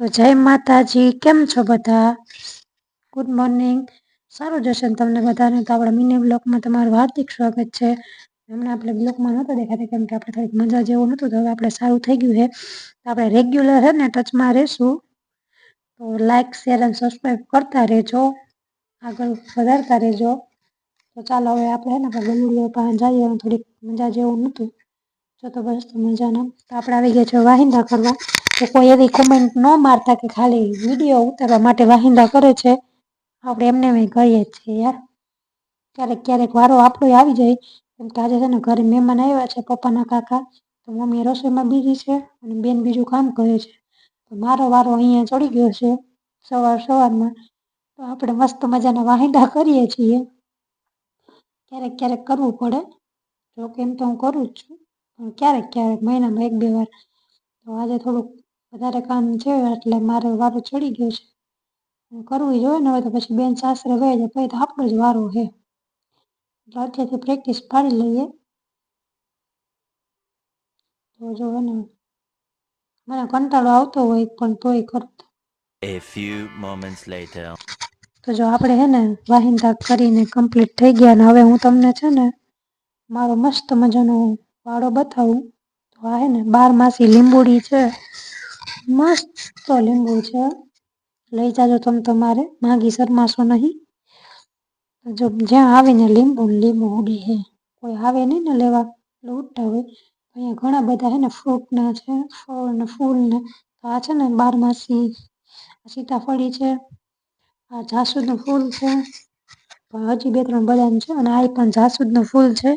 તો જય માતાજી, કેમ છો બધા? ગુડ મોર્નિંગ સારું જશે ને તમને બધાને? તો આપણા મિની બ્લોકમાં તમારું હાર્દિક સ્વાગત છે. હમણાં આપણે બ્લોકમાં નહોતા દેખાતા, કેમ કે આપણે થોડીક મજા જેવું નહોતું, તો હવે આપણે સારું થઈ ગયું છે. તો આપણે રેગ્યુલર છે ને, ટચમાં રહેશું. તો લાઈક શેર અને સબસ્ક્રાઈબ કરતા રહેજો. આગળ વધારતા રહેજો. તો ચાલો હવે આપણે ને, આપણે ગલુડીઓ પાસે જઈએ થોડીક મજા જેવું નહોતું. જો તો બસ તો મજાના. તો આપણે આવી ગયા છે વાહિંદા કરવા. તો કોઈ એવી કોમેન્ટ ન મારતા કે ખાલી વીડિયો ઉતારવા માટે વાહિંદા કરે છે. આપણે એમને એમ કરીએ જ છીએ યાર. ક્યારેક ક્યારેક વારો આપણો આવી જાય. કેમ કે આજે છે ને ઘરે મહેમાન આવ્યા છે પપ્પાના કાકા. તો મમ્મી રસોઈમાં બીજી છે અને બેન બીજું કામ કરે છે. તો મારો વારો અહીંયા ચડી ગયો છે સવાર સવારમાં. તો આપણે મસ્ત મજાના વાહિંદા કરીએ છીએ. ક્યારેક ક્યારેક કરવું પડે. જો કે એમ તો હું કરું જ છું. પણ ક્યારેક ક્યારેક મહિનામાં એક બે વાર. તો આજે થોડુંક વધારે કામ છે એટલે મારે વારો ચડી ગયો છે. કરવું જોઈએ ને હવે તો પછી બેન સાસરે વહી જાય પછી તો આપણો જ વારો છે. એટલે અત્યારથી પ્રેક્ટિસ પાડી લઈએ. તો જો ને મને કંટાળો આવતો હોય પણ તોય કરતો. A few moments later. તો જો આપણે હે ને વાહિંદા કરીને કમ્પ્લીટ થઈ ગયા ને હવે હું તમને છે ને મારો મસ્ત મજાનો વાળો બતાવું. તો આ હે ને, બારમાસી લીંબુડી છે. મસ્ત લીંબુ છે. લઈ જાજો તમે તમારે, માગી શરમાશો નહીં. જો જ્યાં આવીને ને લીંબુ ઉડી હે, કોઈ આવે નહીં ને લેવા એટલે ઉડતા હોય અહીંયા ઘણા બધા હે ને ફ્રૂટના છે, ફળ ને ફૂલ ને આ છે ને બારમાસી સીતાફળી છે, આ જાસૂદનું ફૂલ છે. હજી બે ત્રણ બદામ છે અને આ પણ જાસૂદનું ફૂલ છે.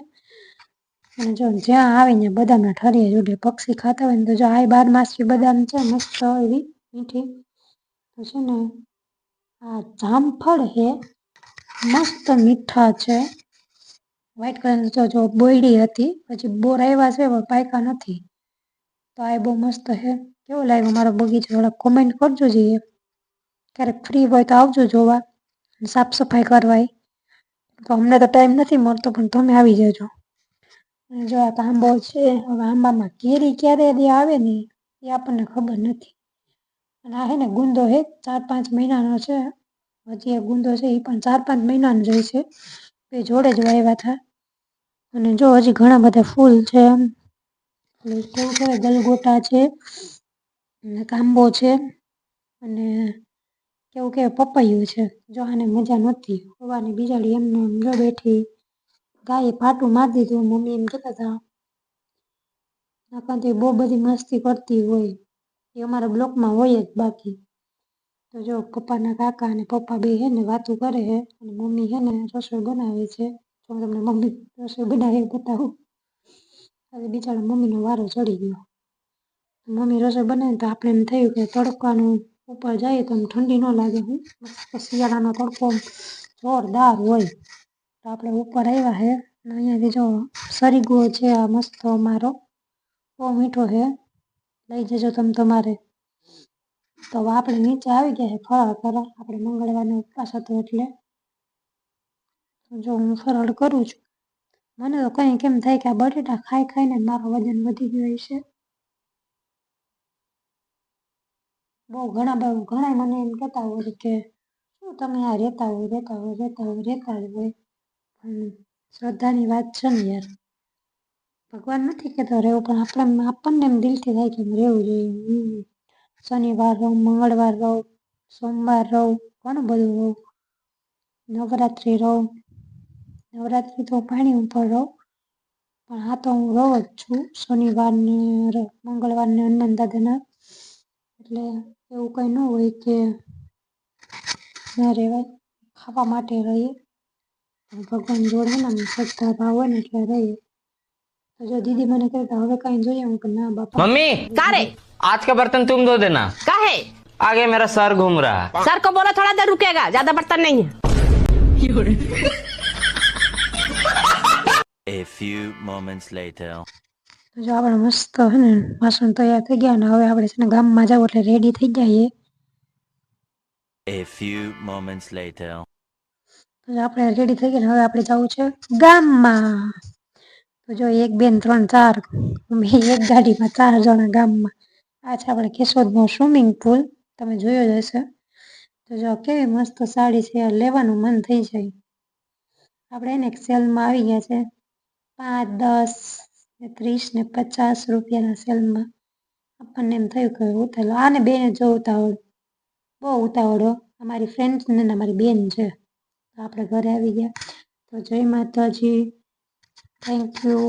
અને જો જ્યાં આવીને બદામના ઠરીએ જોડે પક્ષી ખાતા હોય ને તો જો આ બારમાસી બદામ છે, મસ્ત એવી, મીઠી. તો છે ને આ જામફળ હે મસ્ત મીઠા છે. વ્હાઈટ કલરની તો જો બોયડી હતી, પછી બોર આવ્યા છે પાયકા નથી. તો આ બહુ મસ્ત છે. કેવો લાગ્યો મારો બગીચો? થોડા કોમેન્ટ કરજો જોઈએ ક્યારેક ફ્રી હોય તો આવજો જોવા. સાફ સફાઈ કરવાય. તો અમને તો ટાઈમ નથી મળતો, પણ તમે આવી જજો. જો આ આંબો છે, હવે આંબામાં કેરી ક્યારે દે આવે ને, એ આપણને ખબર નથી. અને આ હે ને ગુંદો હે ચાર પાંચ મહિનાનો છે. હજી એ ગુંદો છે એ પણ ચાર પાંચ મહિનાનો જ હોય છે. બે જોડે જ વાવ્યા હતા અને જો હજી ઘણા બધા ફૂલ છે. કેવું કહેવાય, ગલગોટા છે, અને કાંબો છે, અને કેવું કે પપૈયું છે. જો આને મજા નહોતી, હોવાની બિજાડી એમને એમ જો બેઠી ગાયે પાટું મારી દીધું મમ્મી એમ કહેતા હતા નકર બહુ બધી મસ્તી કરતી હોય, એ અમારા બ્લોકમાં હોય જ બાકી. તો જો પપ્પાના કાકા અને પપ્પા બે હે ને વાતું કરે છે અને મમ્મી હે ને રસોઈ બનાવે છે તો હું તમને મમ્મી રસોઈ બનાવી બતાવું. આજે બિચારા મમ્મીનો વારો ચડી ગયો. મમ્મી રસોઈ બનાવે તો આપણે એમ થયું કે તડકાનું ઉપર જઈએ તો ઠંડી ન લાગે હું શિયાળાનો તડકો જોરદાર હોય. તો આપણે ઉપર આવ્યા હે અને અહીંયાથી જો સરીગો છે, આ મસ્ત અમારો. બહુ મીઠો છે લઈ જજો તમે તમારે. તો આપણે નીચે આવી ગયા છે ફરાળ કરવા આપણે મંગળવારનો ઉપવાસ હતો એટલે. જો હું ફરાળ કરું છું. મને તો કંઈ કેમ થાય કે આ બટેટા ખાઈ ખાઈને મારો વજન વધી ગયો છે. બહુ ઘણા ઘણા મને એમ કહેતા હોય કે શું તમે આ રહેતા હોય રહેતા હોય રહેતા હોય રહેતા હોય. શ્રદ્ધાની વાત છે ને યાર. ભગવાન નથી કહેતો રહેવું, પણ આપણે આપણને એમ દિલથી થાય કે રહેવું જોઈએ. શનિવાર રહું, મંગળવાર રહું, સોમવાર રહું, ઘણું બધું રહું. નવરાત્રિ રહું. નવરાત્રિ તો પાણી ઉપર રહું. પણ આ તો હું રહું જ છું. શનિવારને મંગળવારને હનુમાન દાદાના. એટલે એવું કંઈ ન હોય કે ન રહેવાય. ખાવા માટે રહીએ. પણ ભગવાન જોડે ને આમ શ્રદ્ધા ભાવ હોય ને એટલે રહીએ તો જો દીદી મને કહેતા હવે કાંઈ જોઈએ હું કે ના બાપા मम्मी का रे आज का बर्तन तुम धो देना का है आगे मेरा सर घूम रहा है सर को बोला थोड़ा देर रुकेगा ज्यादा बर्तन नहीं है A few moments later. તો જો આપણે મસ્ત હે ને વાસણ તૈયાર થઈ ગયા ને હવે આપણે છે ને ગામમાં જાવ એટલે રેડી થઈ જઈએ A few moments later. આપણે રેડી થઈ ગયા હવે આપણે જવું છે ગામમાં. તો જો એક બેન ત્રણ, ચાર એક ગાડીમાં ચાર જણા ગામમાં. આ છે આપણે કેશોદનો સ્વિમિંગ પુલ તમે જોયો જ હશે. તો જો કેવી મસ્ત સાડી છે લેવાનું મન થઈ જાય. આપણે એને સેલમાં આવી ગયા છે. પાંચ, દસ, ને ત્રીસ, ને પચાસ રૂપિયાના સેલમાં. આપણને એમ થયું કે ઉતારો આને બેને જો ઉતાવળ. બહુ ઉતાવળ અમારી ફ્રેન્ડ ને અમારી બેન છે. તો આપણે ઘરે આવી ગયા. તો જય માતાજી. થેન્ક યુ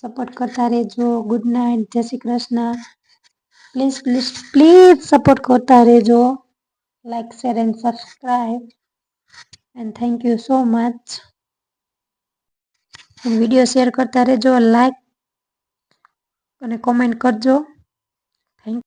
સપોર્ટ કરતા રહેજો. Good night Jai Shri Krishna. Please please please support કરતા રહેજો. Like share and subscribe and thank you so much video share કરતા રહેજો. લાઈક અને કોમેન્ટ કરજો.